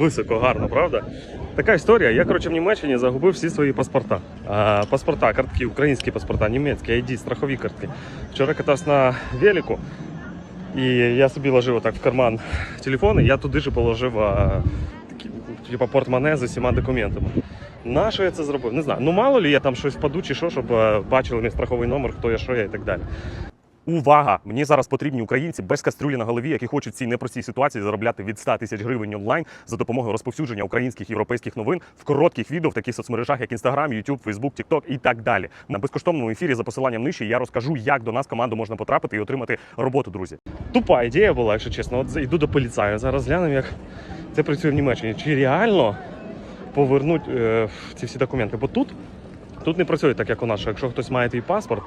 Високо, гарно, правда? Така історія. Я, коротше, в Німеччині загубив всі свої паспорта. А, паспорта, картки, українські паспорта, німецькі, ID, страхові картки. Вчора катався на велику, і я собі ложив отак в карман телефон, і я туди ж положив а, такі, типу, портмоне з усіма документами. На що я це зробив? Не знаю. Ну мало ли я там щось впаду чи що, щоб бачили мій страховий номер, хто я, що я і так далі. Увага! Мені зараз потрібні українці без кастрюлі на голові, які хочуть в цій непростій ситуації заробляти від 100 тисяч гривень онлайн за допомогою розповсюдження українських європейських новин в коротких відео в таких соцмережах, як Instagram, YouTube, Facebook, TikTok і так далі. На безкоштовному ефірі за посиланням нижче я розкажу, як до нас команду можна потрапити і отримати роботу, друзі. Тупа ідея була, якщо чесно. От йду до поліцаю. Зараз глянемо, як це працює в Німеччині. Чи реально повернуть е, ці всі документи? Бо тут Тут не працює так, як у нас, що якщо хтось має твій паспорт,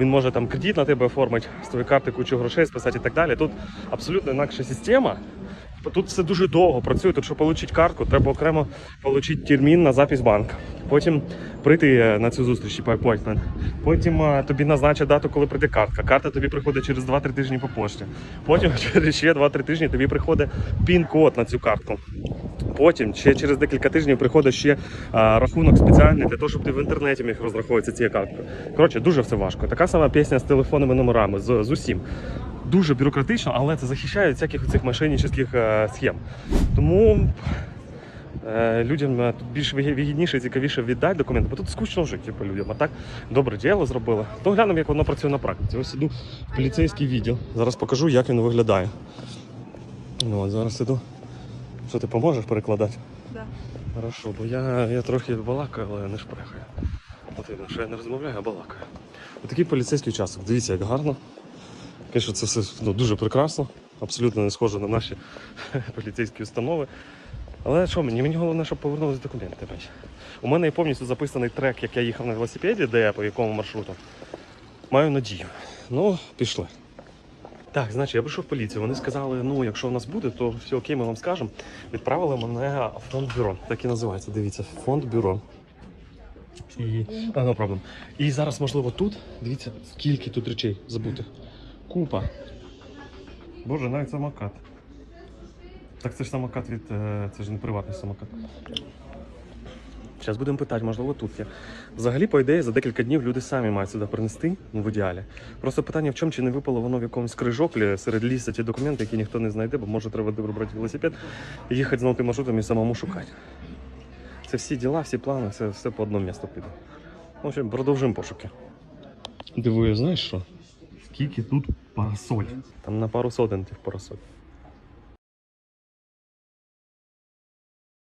він може там кредит на тебе оформити, з твоєї карти кучу грошей списати і так далі. Тут абсолютно інакша система. Тут все дуже довго працює. Тут, щоб отримати картку, треба окремо отримати термін на запись банку. Потім прийти е, на цю зустріч по appointment. Потім е, тобі назначать дату, коли прийде картка. Карта тобі приходить через 2-3 тижні по пошті. Потім через ще 2-3 тижні тобі приходить пін-код на цю картку. Потім ще через декілька тижнів приходить ще а, рахунок спеціальний для того, щоб ти в інтернеті міг розраховуватися цією карткою. Коротше, дуже все важко. Така сама пісня з телефонними номерами, з, з усім. Дуже бюрократично, але це захищає всяких цих мошеннических е, схем. Тому е, людям е, тут більш вигідніше і цікавіше віддати документи, бо тут скучно жити типу, людям. А так добре діло зробили. То глянемо, як воно працює на практиці. Ось іду в поліцейський відділ. Зараз покажу, як він виглядає. Ну, от зараз іду. Що ти поможеш перекладати? Да. Хорошо, бо я, я трохи балакаю, але не шпрехаю. От видно, що я не розмовляю, а балакаю. Отакий поліцейський участок. Дивіться, як гарно. Звісно, це все ну, дуже прекрасно, абсолютно не схоже на наші поліцейські установи. Але що мені? Мені головне, щоб повернулися документи. У мене є повністю записаний трек, як я їхав на велосипеді, де я по якому маршруту. Маю надію. Ну, пішли. Так, значить, я прийшов в поліцію. Вони сказали, ну, якщо в нас буде, то все окей, ми вам скажемо. Відправили мене фонд бюро. Так і називається. Дивіться, фонд бюро. І... А, no problem. І зараз, можливо, тут. Дивіться, скільки тут речей забутих. Купа. Боже, навіть самокат. Так це ж самокат від. е, Це ж не приватний самокат. Зараз будемо питати, можливо, тут є. Взагалі, по ідеї, за декілька днів люди самі мають сюди принести, ну, в ідеалі. Просто питання в чому, чи не випало воно в якомусь крижоклі серед лісу ті документи, які ніхто не знайде, бо може треба вибрати велосипед, їхати знову тим маршрутом і самому шукати. Це всі діла, всі плани, це все по одному місту піде. В общем, продовжуємо пошуки. Дивую, знаєш що? Скільки тут парасоль? Там на пару сотень тих парасоль.